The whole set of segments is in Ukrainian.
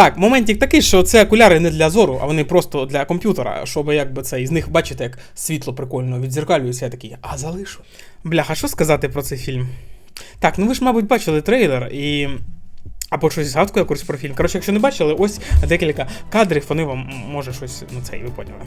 Так, моментик такий, що це окуляри не для зору, а вони просто для комп'ютера, щоб якби це із них бачите, як світло прикольно відзеркалюється. Я такий, а залишу. Бляха, що сказати про цей фільм? Так, ну ви ж, мабуть, бачили трейлер і. Або щось згадку якусь про фільм. Коротше, якщо не бачили, ось декілька кадрів, вони вам може щось на це, і ви поняли.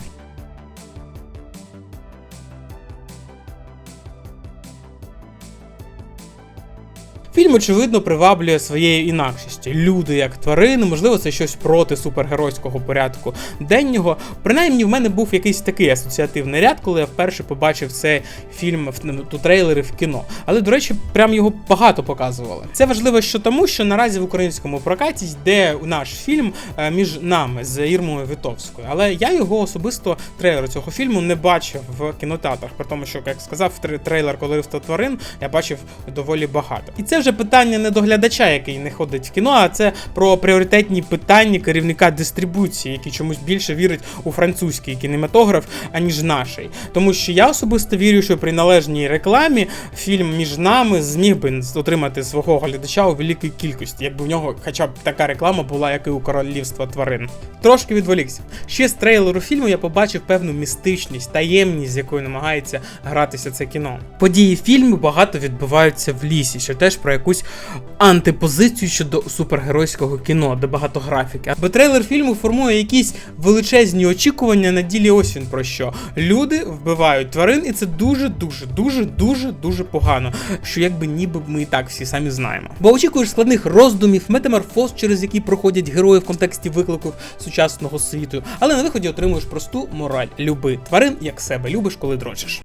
Фільм, очевидно, приваблює своєю інакшістю. Люди як тварини, можливо, це щось проти супергеройського порядку деннього. Принаймні, в мене був якийсь такий асоціативний ряд, коли я вперше побачив цей фільм в ну, ту трейлери в кіно. Але, до речі, прям його багато показували. Це важливо, що тому, що наразі в українському прокаті йде наш фільм е, між нами з Ірмою Вітовською. Але я його особисто трейлер цього фільму не бачив в кінотеатрах, при тому, що, як сказав, тре- трейлер «Колоривство тварин я бачив доволі багато. І це вже питання не до глядача, який не ходить в кіно, а це про пріоритетні питання керівника дистрибуції, який чомусь більше вірить у французький кінематограф, аніж наший. Тому що я особисто вірю, що при належній рекламі фільм між нами зміг би отримати свого глядача у великій кількості, якби в нього хоча б така реклама була, як і у королівства тварин. Трошки відволікся. Ще з трейлеру фільму я побачив певну містичність, таємність, з якою намагається гратися це кіно. Події фільму багато відбуваються в лісі, що теж про якусь антипозицію щодо супергеройського кіно, де багато графіки. Бо трейлер фільму формує якісь величезні очікування на ділі ось він про що. Люди вбивають тварин, і це дуже, дуже, дуже, дуже, дуже погано. Що якби ніби ми і так всі самі знаємо. Бо очікуєш складних роздумів, метаморфоз, через які проходять герої в контексті викликів сучасного світу, але на виході отримуєш просту мораль: люби тварин як себе, любиш, коли дрочиш.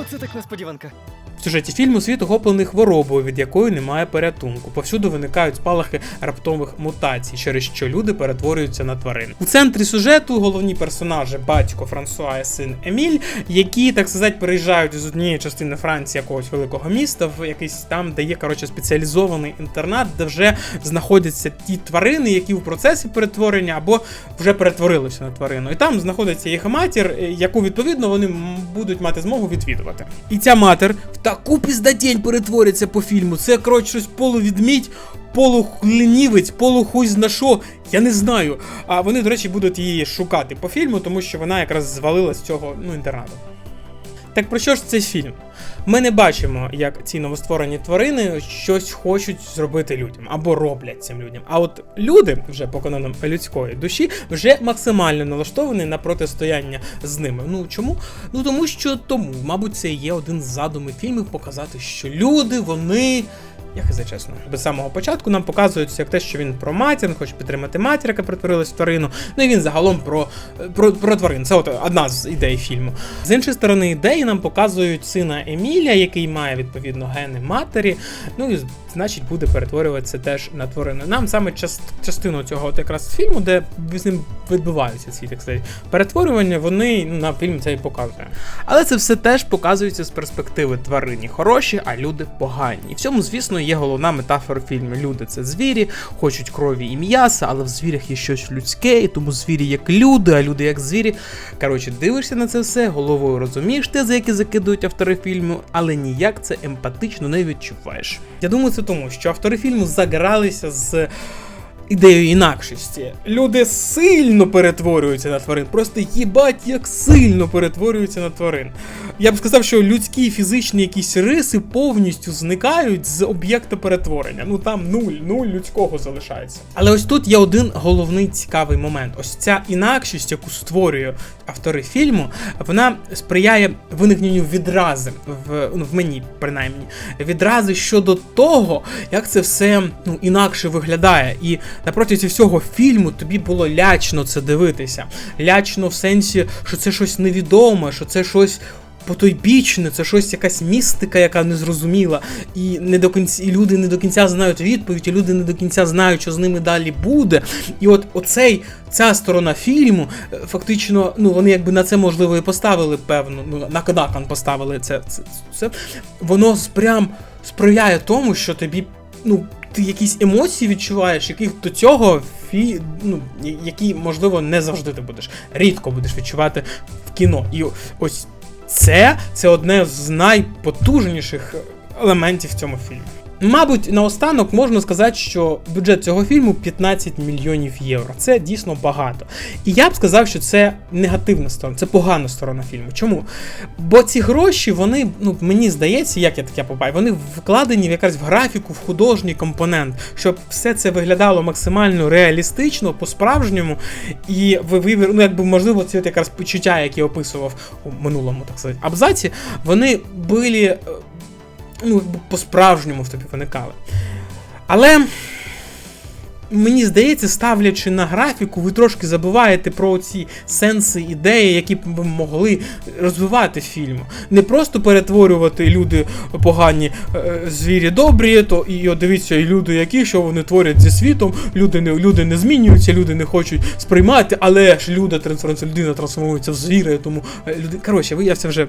Оце так несподіванка. В сюжеті фільму світ охоплений хворобою, від якої немає порятунку. Повсюду виникають спалахи раптових мутацій, через що люди перетворюються на тварин. У центрі сюжету головні персонажі батько Франсуа і син Еміль, які, так сказати, переїжджають з однієї частини Франції якогось великого міста в якийсь там, де є коротше спеціалізований інтернат, де вже знаходяться ті тварини, які в процесі перетворення або вже перетворилися на тварину. І там знаходиться їх матір, яку відповідно вони будуть мати змогу відвідувати. І ця матір в таку піздатень перетвориться по фільму. Це коротше щось полувідмідь, полухлінівець, полухуй зна що, я не знаю. А вони, до речі, будуть її шукати по фільму, тому що вона якраз звалила з цього ну, інтернату. Так про що ж цей фільм? Ми не бачимо, як ці новостворені тварини щось хочуть зробити людям або роблять цим людям. А от люди, вже по канонам людської душі, вже максимально налаштовані на протистояння з ними. Ну чому? Ну тому що тому, мабуть, це є один з задумів фільмів показати, що люди, вони. Я хизе чесно. Без самого початку нам показується як те, що він про матір, він хоче підтримати матір, яка перетворилась в тварину. Ну і він загалом про, про, про тварин. Це от одна з ідей фільму. З іншої сторони, ідеї нам показують сина Еміля, який має відповідно гени матері. Ну і значить буде перетворюватися теж на тварину. Нам саме част, частину цього от якраз фільму, де з ним відбуваються ці так сказати, перетворювання, вони на фільм це і показує. Але це все теж показується з перспективи тварині хороші, а люди погані. І в цьому, звісно, є головна метафора фільму. Люди це звірі, хочуть крові і м'яса, але в звірях є щось людське, і тому звірі як люди, а люди як звірі. Коротше, дивишся на це все, головою розумієш тези, які закидують автори фільму, але ніяк це емпатично не відчуваєш. Я думаю, це тому, що автори фільму загралися з ідеєю інакшості. Люди сильно перетворюються на тварин. Просто їбать, як сильно перетворюються на тварин. Я б сказав, що людські фізичні якісь риси повністю зникають з об'єкта перетворення. Ну там нуль, нуль людського залишається. Але ось тут є один головний цікавий момент. Ось ця інакшість, яку створює автори фільму, вона сприяє виникненню відрази в, ну, в мені, принаймні, відрази щодо того, як це все ну, інакше виглядає. І на протязі всього фільму тобі було лячно це дивитися. Лячно в сенсі, що це щось невідоме, що це щось. Потойбічне, це щось якась містика, яка незрозуміла, і не до кінця, і люди не до кінця знають відповідь, і люди не до кінця знають, що з ними далі буде. І от оцей ця сторона фільму, е, фактично, ну вони якби на це можливо і поставили певно, ну на Кадакан поставили це, це, це. Воно прям сприяє тому, що тобі, ну. Ти якісь емоції відчуваєш, яких до цього фі... ну, які, можливо, не завжди ти будеш. Рідко будеш відчувати в кіно. І ось це, це одне з найпотужніших елементів в цьому фільмі. Мабуть, наостанок можна сказати, що бюджет цього фільму 15 мільйонів євро. Це дійсно багато. І я б сказав, що це негативна сторона, це погана сторона фільму. Чому? Бо ці гроші, вони, ну мені здається, як я таке попаю, вони вкладені в якась в графіку, в художній компонент, щоб все це виглядало максимально реалістично, по-справжньому. І ви ну якби можливо, ці от якраз почуття, які описував у минулому, так сказати, абзаці, вони були е, ну, по-справжньому в тобі виникали. Але мені здається, ставлячи на графіку, ви трошки забуваєте про ці сенси, ідеї, які б могли розвивати фільм. Не просто перетворювати люди погані, е, звірі добрі, то і от дивіться, і люди, які що вони творять зі світом, люди не, люди не змінюються, люди не хочуть сприймати, але ж люди, людина трансформується в звіра, тому е, люди. Коротше, ви я це вже.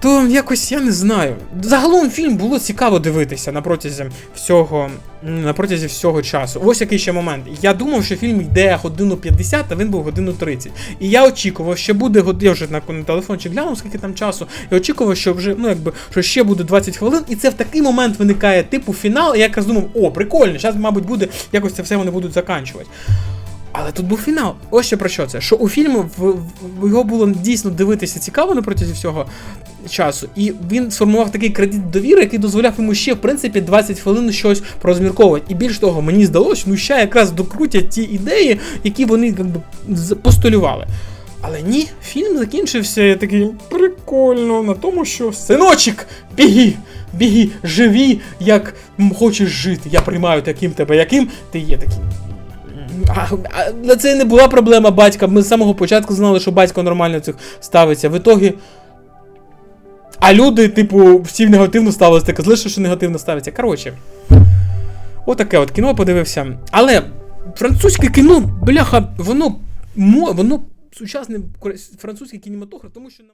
То якось я не знаю. Загалом фільм було цікаво дивитися на протязі всього на протязі всього часу. Ось який ще момент. Я думав, що фільм йде годину 50, а він був годину 30. І я очікував, що буде. Я вже на, телефончик глянув, скільки там часу, і очікував, що вже ну якби що ще буде 20 хвилин, і це в такий момент виникає типу фінал. І я якраз думав, о, прикольно, зараз, мабуть, буде якось це все вони будуть заканчувати. Але тут був фінал. Ось що про що це. Що у фільму в, в його було дійсно дивитися цікаво на протязі всього часу, і він сформував такий кредит довіри, який дозволяв йому ще, в принципі, 20 хвилин щось порозмірковувати. І більш того, мені здалося, ну ще якраз докрутять ті ідеї, які вони якби постулювали. Але ні, фільм закінчився, я такий прикольно на тому, що синочок, біги, біги, живі, як хочеш жити. Я приймаю таким тебе, яким ти є таким. А, це не була проблема батька. Ми з самого початку знали, що батько нормально цих ставиться. В ітогі. А люди, типу, всі негативно ставилися, так злише, що негативно ставиться. Коротше. Отаке от кіно подивився. Але французьке кіно, бляха, воно воно сучасний французький кінематограф, тому що.